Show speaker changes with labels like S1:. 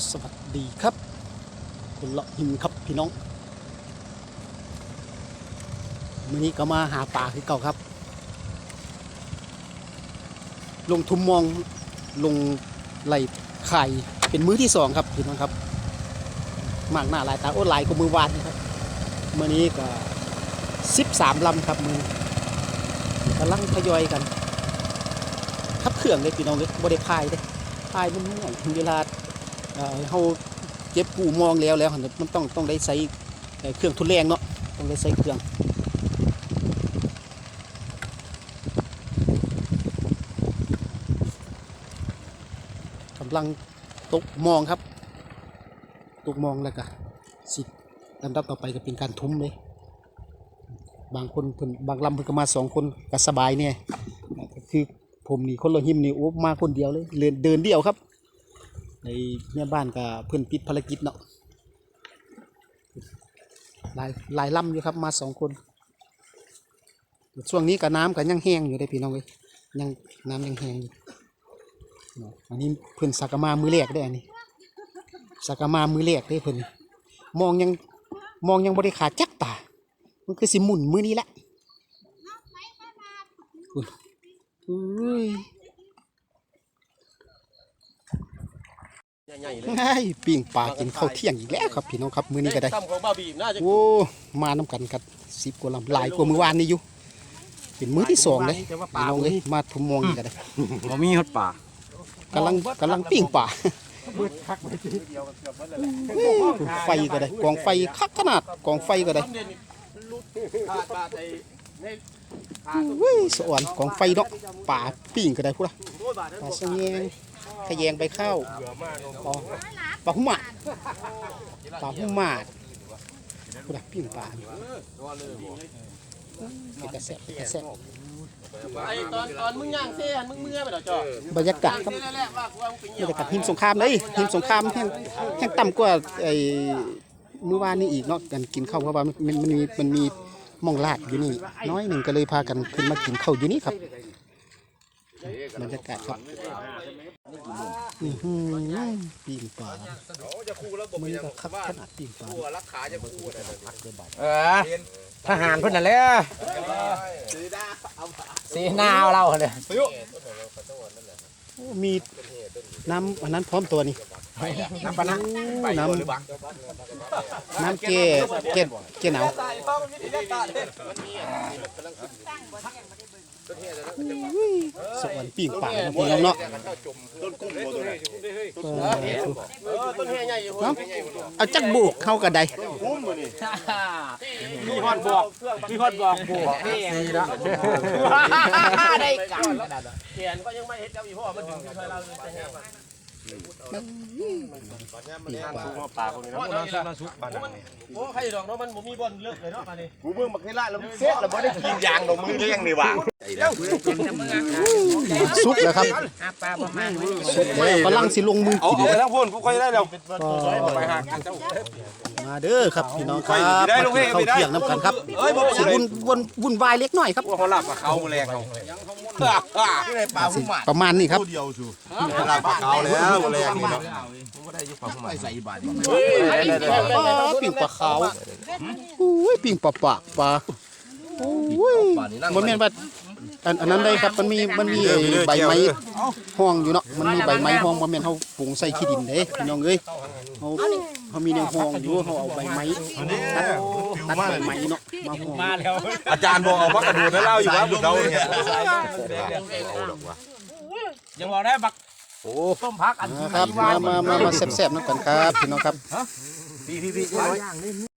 S1: สวัสดีครับคุณเลาะหิมครับพี่น้องมื้อนี้ก็มาหาปลาคือเก่าครับ ลงทุมมองลงไหลไข่เป็นมื้อที่สองครับพี่น้องครับมากหน้าหลายตาโอ้หลายกว่ามือวานครับมื้อนี้ก็สิบสามลำครับมือกำลังทยอยกันทับเครื่องเลยพี่น้องเลยบ่ได้พายเลยพายมันเมื่อยเวลา เขาเก็บปูมองแล้วแล้วหั่นน่ะมันต้องต้องได้ใช้เอ่เครื่องทุนแรงเนาะต้องได้ใช้เครื่องกำลังตกมองครับ ตกมองแล้วก็สิลำดับต่อไปก็เป็นการทุ้มเลยบางคนเพิ่นบางลำเพิ่นก็มาสองคนก็สบายเนี่ยคือผมนี่คนละหิมนี่โอ้มาคนเดียวเลยเดินเดินเดียวครับ ในแม่บ้านกับเพื่อนปิดภารกิจเนาะหลายหลายลำอยู่ครับมาสองคน ช่วงนี้กับน้ำกับยังแห้งอยู่ได้พี่น้องเลยยังน้ำยังแห้งอยู่อันนี้เพื่อนสักมามือแรกได้อันนี้สักมามือแรกได้เพื่อนมองยังมองยังบริขาจักตา มันคือสิหมุนมือนี้แหละอุ้ย
S2: ใหญ่ๆเลย
S1: ง่ายปิ้งปลากินข้าวเที่ยงอีกแล้วครับพี่น้องครับมื้อนี้ก็ได้
S2: ตั้มของบ้าบีมน่าจะ
S1: โอ้ มาน้ำกันกันสิบกว่าลำหลายกว่ามื้อวานนี้อยู่ เป็นมื้อที่สองเลยพี่น้องเลยมาทุ่มมองอีกก็ได้
S3: บ่มีฮอดป่ากำ
S1: ลังกำลังปิ้งปลาไฟก็ได้กองไฟคักขนาดกองไฟก็ได้
S2: ตั้มเด่นลุดขาดบาดไอ้ใน
S1: เว้ยสวรรค์กองไฟเนาะปลาปิ้งก็ได้พูดละ
S2: โอ้ยบาดนั้น
S1: ปลาสะแยง ขะแยงใบข้าวปลาปลาหุ่มหมาดปลาหุ่มหมาดพูดละปิ้งปลาเป็นกระแสเป็นกระแส
S2: ไอ้ตอนตอนมึงย่างเสียมึงเมื่อไปหรอจ่อบ
S1: รรยากาศครับ
S2: เสียแรกๆว่ากูว่ามึงเป็น
S1: บ
S2: เหี่
S1: ร
S2: ยว
S1: รยากาศหิมสงครามเลยหิมสงครามแห้งแห้งต่ำกว่าไอ้เมื่อวานนี้อีกเนาะกันกินข้าวเพราะว่ามันมันมันมีมันมีหมองลาดอยู่นี่ น้อยหนึ่งก็เลยพากันขึ้นมากินข้าวอยู่นี่ครับ บรรยากาศครับอือหือปีนป่ามันก็คักขนาดปีนป่า
S3: เออทหารเพิ่นนั่นแหละสีหน้าเอาเราเลย
S1: มีน้ำอันนั้นพร้อมตัวนี่
S3: น้ำปะนะ
S1: น้ำน้ำเกล็ดเกล็ดเกล็ดหนาว สวรรค์ปีนป่านะพี่น้องเนาะ
S2: เออต้นเฮียใหญ่อยู่
S1: เนาะเอาจักบุกเข้ากันใด
S3: มีฮอดบอกมีฮอดบอกบวกนี่ละได้กัน
S2: เขียนก็ยังไม่เห็นเจ้าอีพ่อมันดึงอยู่ให้เราเลยจะแห้ง
S1: ปีนป่า
S2: ปลาคนนี้นะโอ้ใครดอกเนาะมันบ่มีบอลเลิกเลยเนาะมาดิ
S4: กูเบิ่งบักเฮล่าแล้วเสียแล้วบ่ได้กินยางดอกมือเลี้ยงนี่หว่า
S1: สุกแล้วครับสุกแล้วกำลังสิลงมือ
S4: เอา
S1: กินแล้ว
S4: ทั้งพุ่นกูค่อยได้แล้ว
S1: ไปหามาเด้อครับพี่น้องครับมากินข้าเที่ยงน้ำกันครับสิวุ่นวุ่นวุ่นวายเล็กน้อยครับ
S4: ว่าเขาหลับกับเขาแรงเขาปลาหุ่มหมา
S1: ประมาณนี้ครับ
S4: เดียวสูหลับกับเขาแล้วแรงนี่เนาะใส่บาท
S1: ปิ่งปลาขาวอุ้ยปิ่งปลาปากปลาอุ้ยมันแม่นว่าอันอันนั้นได้ครับมันมีมันมีใบไม้ห้องอยู่เนาะมันมีใบไม้ห้องบ่แม่นเฮาปลูกใส่ขี้ดินเด้พี่น้องเอ้ยเฮาเฮามีแนวห้องอยู่เฮาเอาใบไม้ตัดตัดใบไม้เนาะมาห้อง
S4: อาจารย์บอกเอาพักกระดูดแล้วเล่าอยู่ว่าบุญเราเนี่ย
S3: ยังบอกได้บัก โอ้ต้มพักอัน
S1: ครับมามามามาแซ่บๆนำกันครับพี่น้องครับ
S4: พี่พี่พี่